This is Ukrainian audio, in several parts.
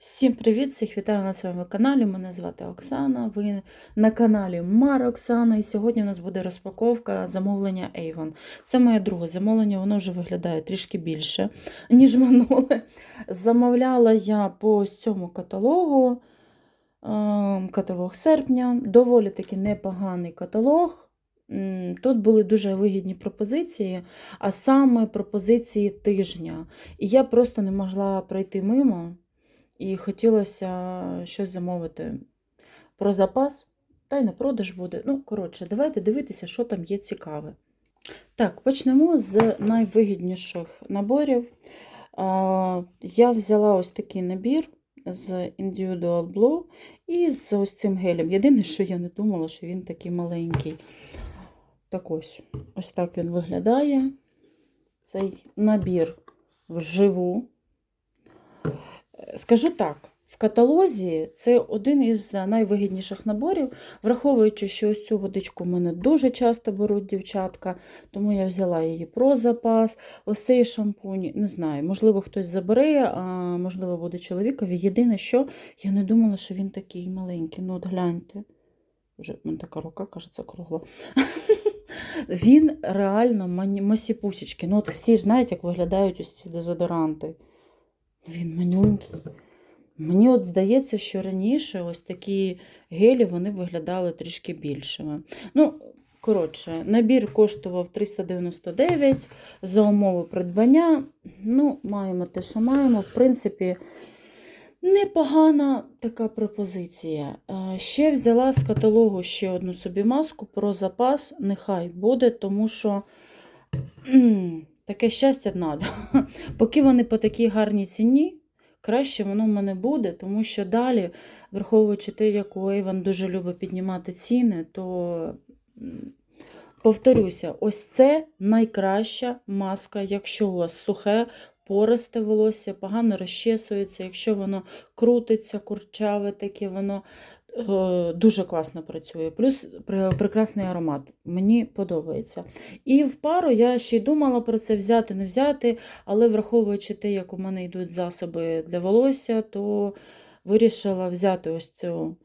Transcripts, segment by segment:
Всім привіт! Всіх вітаю на своєму каналі. Мене звати Оксана. Ви на каналі Мара Оксана. І сьогодні у нас буде розпаковка замовлення Avon. Це моє друге замовлення, воно вже виглядає трішки більше, ніж минуле. Замовляла я по цьому каталогу. ем, Каталог серпня. Доволі таки непоганий каталог. Тут були дуже вигідні пропозиції, а саме пропозиції тижня. І я просто не могла пройти мимо. І хотілося щось замовити про запас, та й на продаж буде. Ну, коротше, давайте дивитися, що там є цікаве. Так, почнемо з найвигідніших наборів. Я взяла ось такий набір з Individual Blue і з ось цим гелем. Єдине, що я не думала, що він такий маленький. Так ось, ось так він виглядає. Цей набір вживу. Скажу так, в каталозі це один із найвигідніших наборів, враховуючи, що ось цю водичку в мене дуже часто беруть дівчатка, тому я взяла її про запас. Ось цей шампунь, не знаю, можливо, хтось забере, а можливо, буде чоловікові. Єдине, що я не думала, що він такий маленький. Ну, от гляньте. Вже в мене така рука, кажеться, кругла. Він реально масіпусічки. Ну, от всі ж знають, як виглядають ось ці дезодоранти. Він манюнький. Мені от здається, що раніше ось такі гелі вони виглядали трішки більшими. Ну, коротше, набір коштував 399 за умови придбання. Ну, маємо те, що маємо. В принципі, непогана така пропозиція. Е, Ще взяла з каталогу ще одну собі маску про запас. Нехай буде, тому що. Таке щастя треба. Поки вони по такій гарній ціні, краще воно в мене буде, тому що далі, враховуючи те, як у Avon дуже любить піднімати ціни, то повторюся, ось це найкраща маска, якщо у вас сухе, пористе волосся, погано розчесується, якщо воно крутиться, курчаве таке, воно дуже класно працює. Плюс прекрасний аромат. Мені подобається. І в пару я ще й думала про це взяти, не взяти, але враховуючи те, як у мене йдуть засоби для волосся, то вирішила взяти ось цю.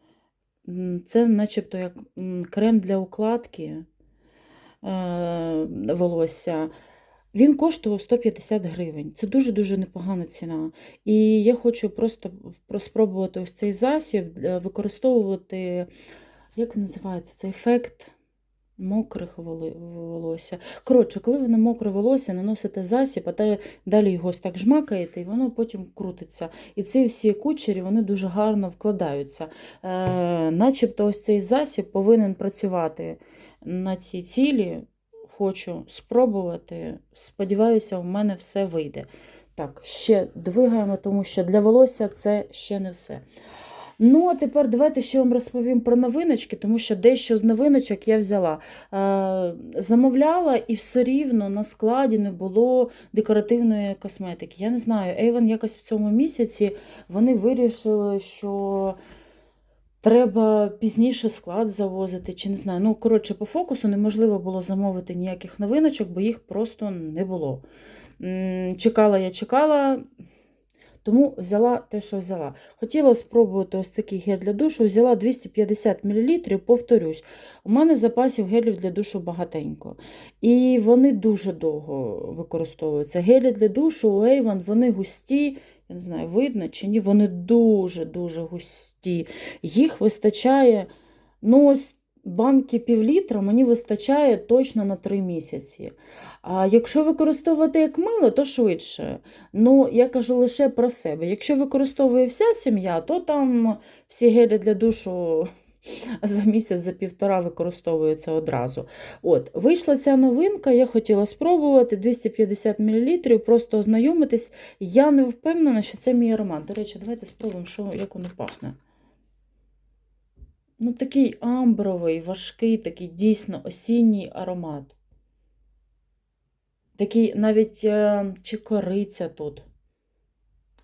Це начебто як крем для укладки е, волосся. Він коштував 150 гривень. Це дуже-дуже непогана ціна. І я хочу просто спробувати ось цей засіб, е, використовувати, як він називається, цей ефект мокрих волосся. Коротше, коли ви на мокре волосся наносите засіб, а далі, далі його ось так жмакаєте, і воно потім крутиться. І ці всі кучері вони дуже гарно вкладаються. Е, начебто ось цей засіб повинен працювати на цій цілі. Хочу спробувати. Сподіваюся, у мене все вийде. Так, ще двигаємо, тому що для волосся це ще не все. Ну, а тепер давайте ще вам розповім про новиночки, тому що дещо з новиночок я взяла. Е, замовляла і все рівно на складі не було декоративної косметики. Я не знаю, Avon якось в цьому місяці вони вирішили, що треба пізніше склад завозити, чи не знаю. Ну, коротше, по фокусу неможливо було замовити ніяких новиночок, бо їх просто не було. Чекала я, чекала, тому взяла те, що взяла. Хотіла спробувати ось такий гель для душу, взяла 250 мл, повторюсь, у мене запасів гелів для душу багатенько. І вони дуже довго використовуються. Гелі для душу у Avon, вони густі, я не знаю, видно чи ні, вони дуже-дуже густі. Їх вистачає, ну ось банки півлітра мені вистачає точно на 3 місяці. А якщо використовувати як мило, то швидше. Ну, я кажу лише про себе. Якщо використовує вся сім'я, то там всі гелі для душу за місяць, за півтора використовуються одразу. От, вийшла ця новинка, я хотіла спробувати 250 мл, просто ознайомитись. Я не впевнена, що це мій аромат. До речі, давайте спробуємо, що, як воно пахне. Ну, такий амбровий, важкий, такий дійсно осінній аромат. Такий навіть е, чи кориця тут.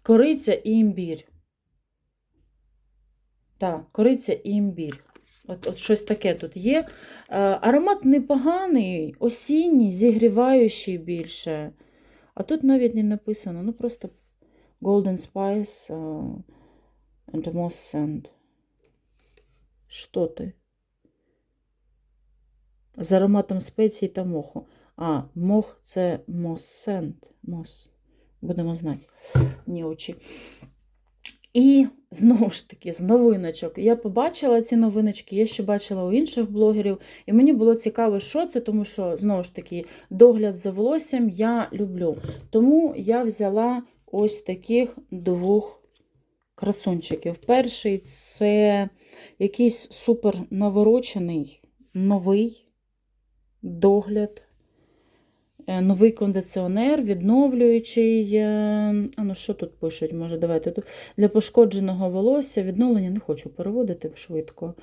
Кориця і імбір. Так, кориця і імбір. От, от щось таке тут є. Е, аромат непоганий, осінній, зігріваючий більше. А тут навіть не написано, ну просто Golden Spice. е, and moss scent. Що ти? З ароматом спецій та моху. А, мох це моссент. Мос. Будемо знати. Ні очі. І знову ж таки, з новиночок. Я побачила ці новиночки, я ще бачила у інших блогерів, і мені було цікаво, що це, тому що, знову ж таки, догляд за волоссям я люблю. Тому я взяла ось таких двох красунчиків. Перший це якийсь супер наворочений, новий догляд. Е, Новий кондиціонер, відновлюючий. е, А ну що тут пишуть? Може, давайте тут для пошкодженого волосся. Відновлення не хочу переводити швидко.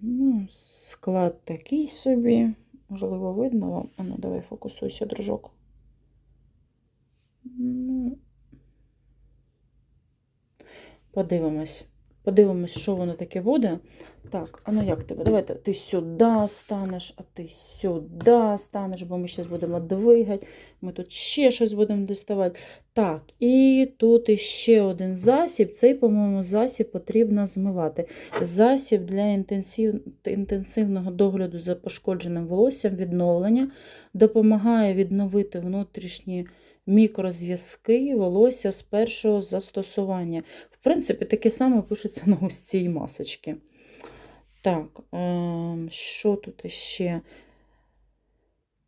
Ну, склад такий собі. Можливо, видно вам. А ну, давай фокусуйся, дружок. Ну, подивимось. Подивимось, що воно таке буде. Так, а ну як тебе? Давайте ти сюди станеш, а ти сюди станеш, бо ми зараз будемо двигати. Ми тут ще щось будемо доставати. Так, і тут іще один засіб. Цей, по-моєму, засіб потрібно змивати. Засіб для інтенсив... інтенсивного догляду за пошкодженим волоссям, відновлення, допомагає відновити внутрішні мікрозв'язки волосся з першого застосування. В принципі, таке саме пишеться на ось цій масочці. Так, ем, що тут ще?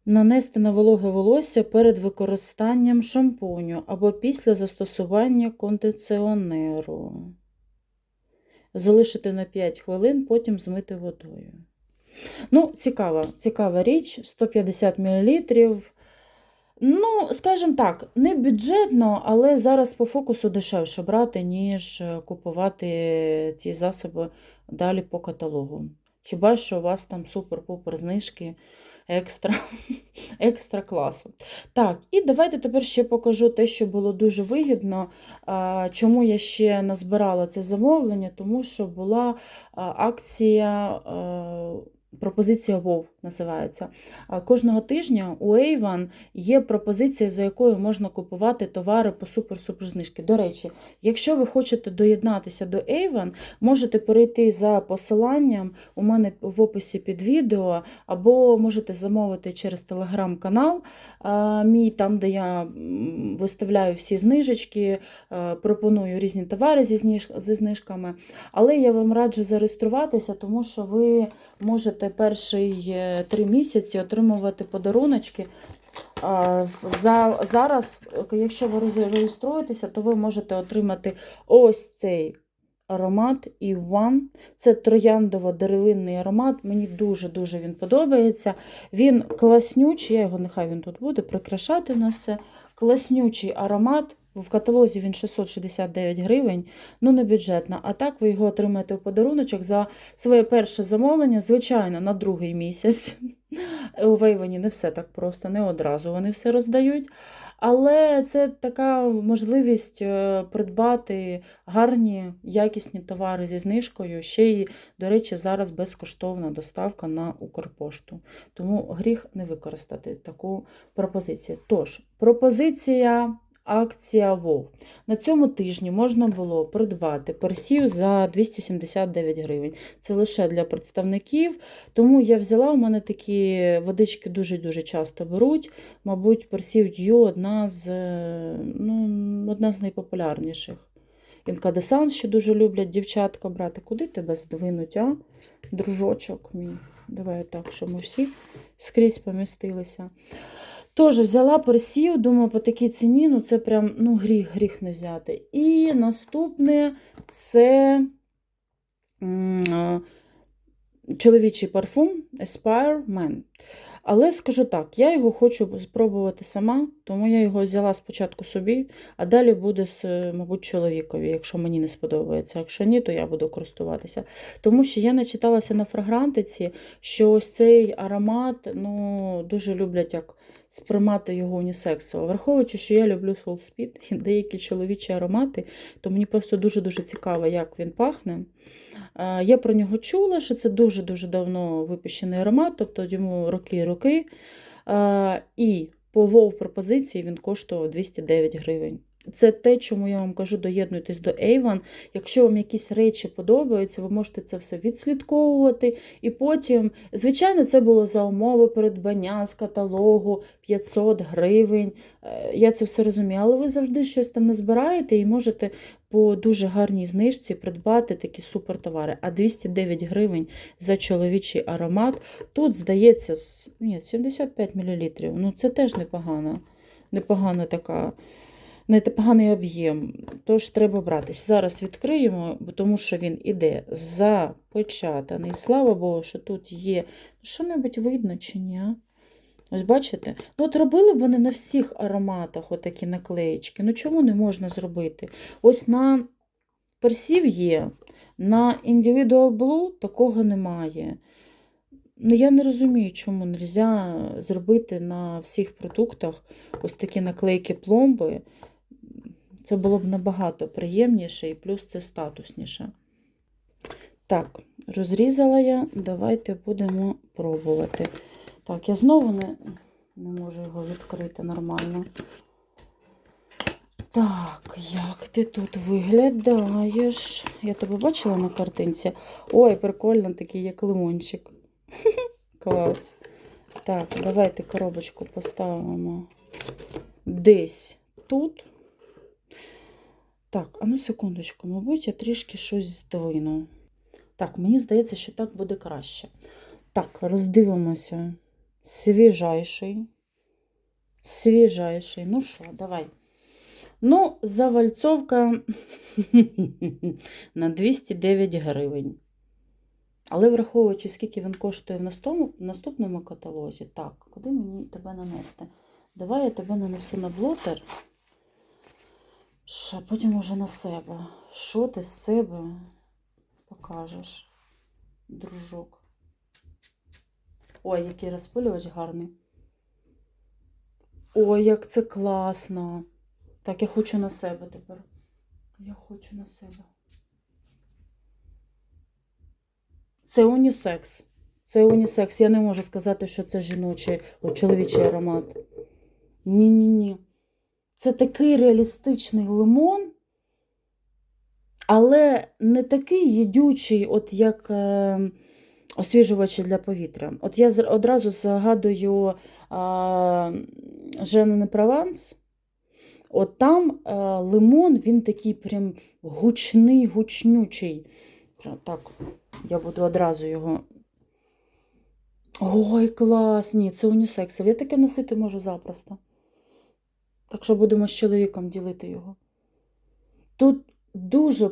Нанести на вологе волосся перед використанням шампуню або після застосування кондиціонеру. Залишити на 5 хвилин, потім змити водою. Ну, цікава, цікава річ, 150 мл. Ну, скажімо так, не бюджетно, але зараз по фокусу дешевше брати, ніж купувати ці засоби далі по каталогу. Хіба що у вас там супер-пупер знижки екстра, екстра класу. Так, і давайте тепер ще покажу те, що було дуже вигідно. Чому я ще назбирала це замовлення? Тому що була акція. Пропозиція WoW називається. Кожного тижня у Avon є пропозиція, за якою можна купувати товари по супер-супер знижки. До речі, якщо ви хочете доєднатися до Avon, можете перейти за посиланням у мене в описі під відео, або можете замовити через телеграм-канал мій, там, де я виставляю всі знижечки, е, пропоную різні товари зі знижками. Але я вам раджу зареєструватися, тому що ви можете перший е, три місяці отримувати подаруночки. За, зараз, е, якщо ви реєструєтеся, то ви можете отримати ось цей аромат Іван. Це трояндово-деревинний аромат. Мені дуже-дуже він подобається. Він класнючий, я його нехай він тут буде прикрашати в нас все. Класнючий аромат. В каталозі він 669 гривень, ну не бюджетно. А так ви його отримаєте у подаруночок за своє перше замовлення, звичайно, на другий місяць. У Вейвені не все так просто, не одразу вони все роздають. Але це така можливість е, придбати гарні, якісні товари зі знижкою. Ще й, до речі, зараз безкоштовна доставка на Укрпошту. Тому гріх не використати таку пропозицію. Тож, пропозиція. Акція ВОВ. На цьому тижні можна було придбати персів за 279 гривень. Це лише для представників. Тому я взяла, у мене такі водички дуже-дуже часто беруть. Мабуть, персів Д'ю одна з, е, ну, одна з найпопулярніших. Інкадесан ще дуже люблять дівчатка брати. Куди тебе здвинуть, а? Дружочок мій. Давай так, щоб ми всі скрізь помістилися. Тож взяла персів, думаю, по такій ціні, ну це прям ну, гріх, гріх не взяти. І наступне це чоловічий парфум Aspire Man. Але скажу так, я його хочу спробувати сама, тому я його взяла спочатку собі, а далі буде, мабуть, чоловікові, якщо мені не сподобається. Якщо ні, то я буду користуватися. Тому що я начиталася на фрагрантиці, що ось цей аромат ну, дуже люблять як сприймати його унісексово. Враховуючи, що я люблю Speed і деякі чоловічі аромати, то мені просто дуже-дуже цікаво, як він пахне. Е, Я про нього чула, що це дуже-дуже давно випущений аромат, тобто йому роки і роки. Е, І по вов пропозиції він коштував 209 гривень. Це те, чому я вам кажу, доєднуйтесь до Avon. Якщо вам якісь речі подобаються, ви можете це все відслідковувати. І потім, звичайно, це було за умови придбання з каталогу 500 гривень. Е, Я це все розумію, але ви завжди щось там назбираєте і можете по дуже гарній знижці придбати такі супертовари. А 209 гривень за чоловічий аромат. Тут, здається, ні, 75 мл. Ну, це теж непогано. Непогана така непоганий об'єм, тож треба братись. Зараз відкриємо, тому що він іде запечатаний. Слава Богу, що тут є що-небудь видно чи ні? Ось бачите? Ну, от робили б вони на всіх ароматах отакі наклеєчки. Ну чому не можна зробити? Ось на персів є, на Individual Blue такого немає. Ну, я не розумію, чому не можна зробити на всіх продуктах ось такі наклейки пломби. Це було б набагато приємніше і плюс це статусніше. Так, розрізала я, давайте будемо пробувати. Так, я знову не, не можу його відкрити нормально. Так, як ти тут виглядаєш? Я тебе бачила на картинці? Ой, прикольно, такий як лимончик. Клас. Так, давайте коробочку поставимо десь тут. Так, а ну секундочку, мабуть, я трішки щось здвину. Так, мені здається, що так буде краще. Так, роздивимося. Свіжайший. Свіжайший. Ну що, давай. Ну, завальцовка на 209 гривень. Але враховуючи, скільки він коштує в наступному, каталозі, так, куди мені тебе нанести? Давай я тебе нанесу на блотер. Що, потім уже на себе. Що ти з себе покажеш, дружок? Ой, який розпилювач гарний. Ой, як це класно. Так, я хочу на себе тепер. Я хочу на себе. Це унісекс. Це унісекс. Я не можу сказати, що це жіночий, чоловічий аромат. Ні-ні-ні. Це такий реалістичний лимон, але не такий їдючий, от як е, освіжувачі для повітря. От я одразу згадую Женене Прованс. От там е, лимон, він такий прям гучний, гучнючий. Так, я буду одразу його. Ой, клас! Ні, це унісекс. Я таке носити можу запросто. Так що будемо з чоловіком ділити його. Тут дуже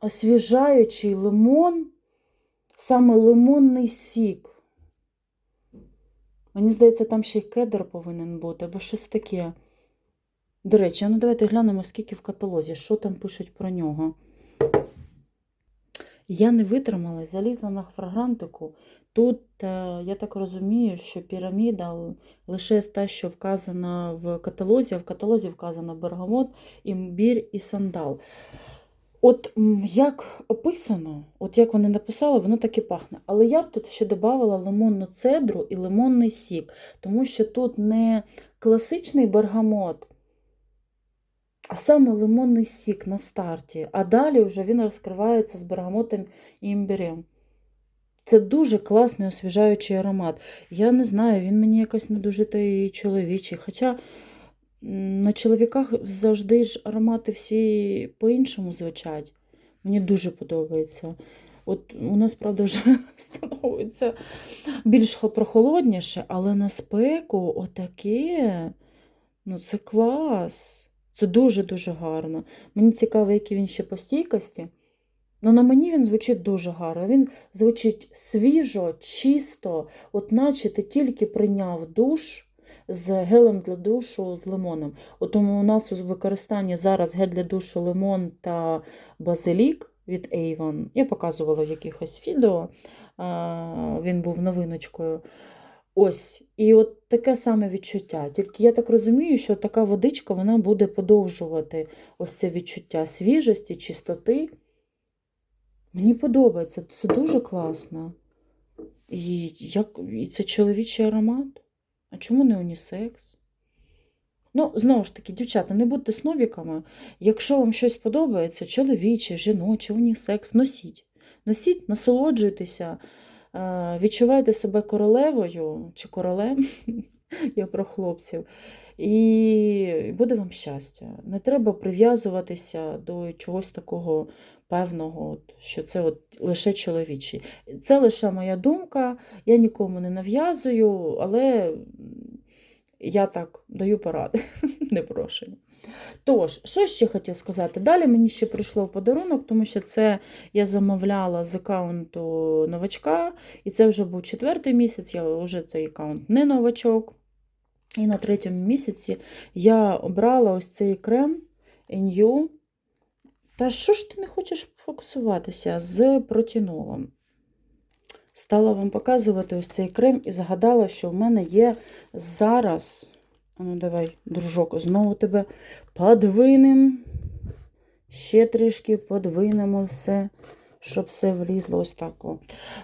освіжаючий лимон, саме лимонний сік. Мені здається, там ще й кедр повинен бути, або щось таке. До речі, ну давайте глянемо, скільки в каталозі, що там пишуть про нього. Я не витримала, залізла на фрагрантику. Тут, е, я так розумію, що піраміда лише та, що вказана в каталозі, а в каталозі вказано бергамот, імбір і сандал. От як описано, от як вони написали, воно так і пахне. Але я б тут ще додавала лимонну цедру і лимонний сік, тому що тут не класичний бергамот, а саме лимонний сік на старті. А далі вже він розкривається з бергамотом і імбірем. Це дуже класний освіжаючий аромат. Я не знаю, він мені якось не дуже той чоловічий. Хоча на чоловіках завжди ж аромати всі по-іншому звучать. Мені дуже подобається. От у нас, правда, вже становиться більш прохолодніше, але на спеку отаке, ну це клас. Це дуже-дуже гарно. Мені цікаво, який він ще по стійкості. Ну, на мені він звучить дуже гарно. Він звучить свіжо, чисто, от наче ти тільки прийняв душ з гелем для душу з лимоном. От тому у нас у використанні зараз гель для душу лимон та базилік від Avon. Я показувала в якихось відео, він був новиночкою. Ось, і от таке саме відчуття. Тільки я так розумію, що така водичка вона буде подовжувати ось це відчуття свіжості, чистоти. Мені подобається, це дуже класно. І, як, і це чоловічий аромат. А чому не унісекс? Ну, знову ж таки, дівчата, не будьте сновіками. Якщо вам щось подобається, чоловіче, жіноче, унісекс, носіть. Носіть, насолоджуйтеся, е, відчувайте себе королевою чи королем, я про хлопців. І буде вам щастя. Не треба прив'язуватися до чогось такого певного, от, що це от лише чоловічий. Це лише моя думка, я нікому не нав'язую, але я так даю поради, непрошені. Тож, що ще хотів сказати? Далі мені ще прийшло в подарунок, тому що це я замовляла з аккаунту новачка, і це вже був четвертий місяць, я вже цей аккаунт не новачок. І на третьому місяці я обрала ось цей крем NU. Та що ж ти не хочеш фокусуватися з протінолом? Стала вам показувати ось цей крем і згадала, що в мене є зараз. Ну, давай, дружок, знову тебе подвинем. Ще трішки подвинемо все, щоб все влізло ось так.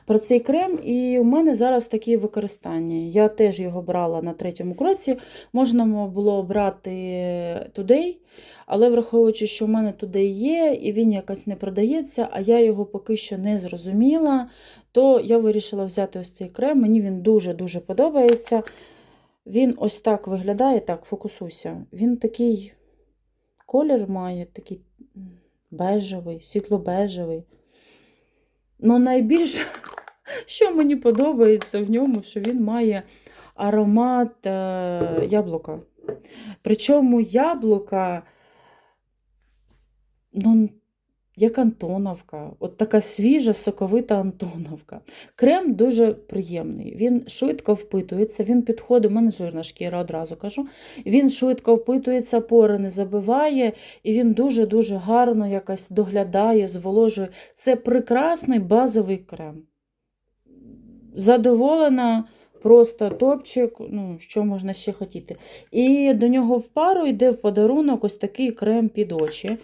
Про цей крем, і у мене зараз такі використання. Я теж його брала на третьому кроці. Можна було брати Today, але враховуючи, що в мене Today є, і він якось не продається, а я його поки що не зрозуміла, то я вирішила взяти ось цей крем. Мені він дуже-дуже подобається. Він ось так виглядає, так, фокусуйся. Він такий колір має, такий бежевий, світло-бежевий. Ну, найбільше, що мені подобається в ньому, що він має аромат е, яблука. Причому яблука, ну, як Антоновка, от така свіжа, соковита Антоновка. Крем дуже приємний, він швидко впитується, він підходить, у мене жирна шкіра, одразу кажу. Він швидко впитується, пори не забиває, і він дуже-дуже гарно якось доглядає, зволожує. Це прекрасний базовий крем. Задоволена, просто топчик, ну, що можна ще хотіти. І до нього в пару йде в подарунок ось такий крем під очі.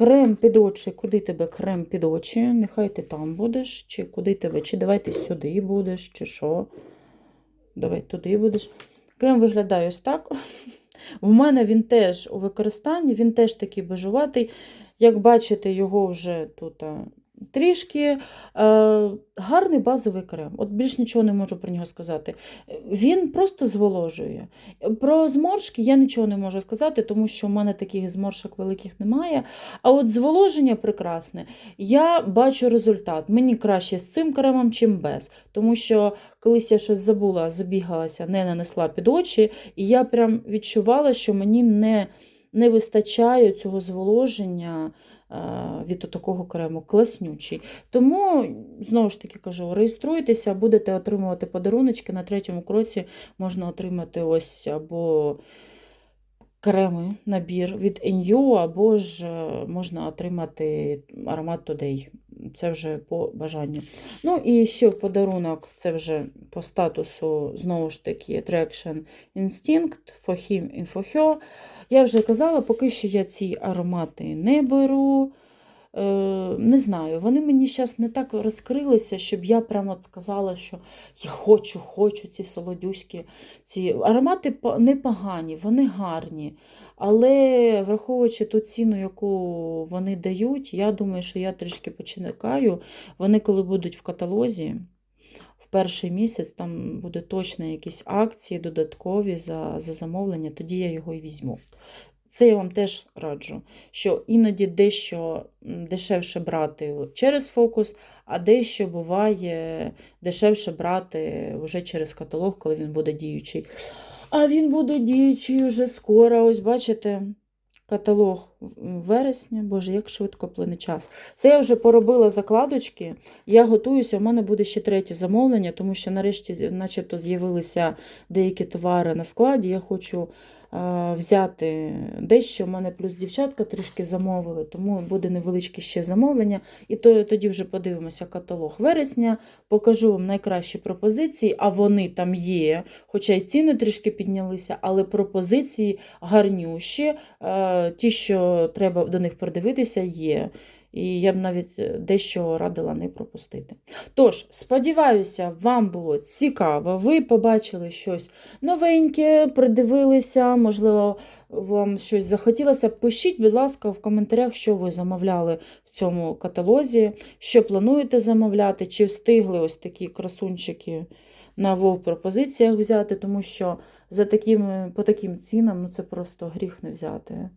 Крем під очі, куди тебе крем під очі? Нехай ти там будеш, чи куди тебе, чи давай ти сюди будеш, чи що. Давай туди будеш. Крем виглядає ось так. У мене він теж у використанні, він теж такий бежуватий. Як бачите, його вже тут трішки. Е, гарний базовий крем. От більш нічого не можу про нього сказати. Він просто зволожує. Про зморшки я нічого не можу сказати, тому що в мене таких зморшок великих немає. А от зволоження прекрасне. Я бачу результат. Мені краще з цим кремом, чим без. Тому що колись я щось забула, забігалася, не нанесла під очі, і я прям відчувала, що мені не, не вистачає цього зволоження від такого крему. Класнючий. Тому, знову ж таки кажу, реєструйтеся, будете отримувати подаруночки. На третьому кроці можна отримати ось або креми, набір від NU, або ж е, можна отримати аромат Today. Це вже по бажанню. Ну і ще в подарунок, це вже по статусу, знову ж таки, Attraction Instinct, For Him and For Her. Я вже казала, поки що я ці аромати не беру. Е, не знаю, вони мені зараз не так розкрилися, щоб я прямо сказала, що я хочу, хочу ці солодюські. Ці аромати непогані, вони гарні. Але враховуючи ту ціну, яку вони дають, я думаю, що я трішки почекаю. Вони, коли будуть в каталозі, перший місяць там буде точно якісь акції додаткові за, за замовлення, тоді я його і візьму. Це я вам теж раджу, що іноді дещо дешевше брати через фокус, а дещо буває дешевше брати вже через каталог, коли він буде діючий. А він буде діючий вже скоро. Ось бачите, каталог вересня. Боже, як швидко плине час. Це я вже поробила закладочки. Я готуюся, у мене буде ще третє замовлення, тому що нарешті начебто з'явилися деякі товари на складі. Я хочу взяти дещо. У мене плюс дівчатка трішки замовили, тому буде невеличке ще замовлення. І то, тоді вже подивимося каталог вересня, покажу вам найкращі пропозиції, а вони там є. Хоча й ціни трішки піднялися, але пропозиції гарнющі. Е, Ті, що треба до них придивитися, є. І я б навіть е, дещо радила не пропустити. Тож, сподіваюся, вам було цікаво. Ви побачили щось новеньке, придивилися, можливо, вам щось захотілося, пишіть, будь ласка, в коментарях, що ви замовляли в цьому каталозі, що плануєте замовляти, чи встигли ось такі красунчики на вов пропозиціях взяти, тому що за такими, по таким цінам ну це просто гріх не взяти.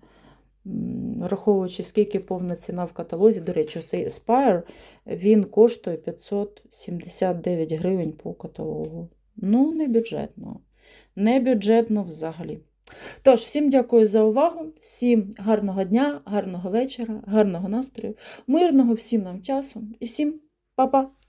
Враховуючи, скільки повна ціна в каталозі, до речі, цей Aspire, він коштує 579 гривень по каталогу. Ну, не бюджетно. Не бюджетно взагалі. Тож, всім дякую за увагу, всім гарного дня, гарного вечора, гарного настрою, мирного всім нам часу і всім па-па!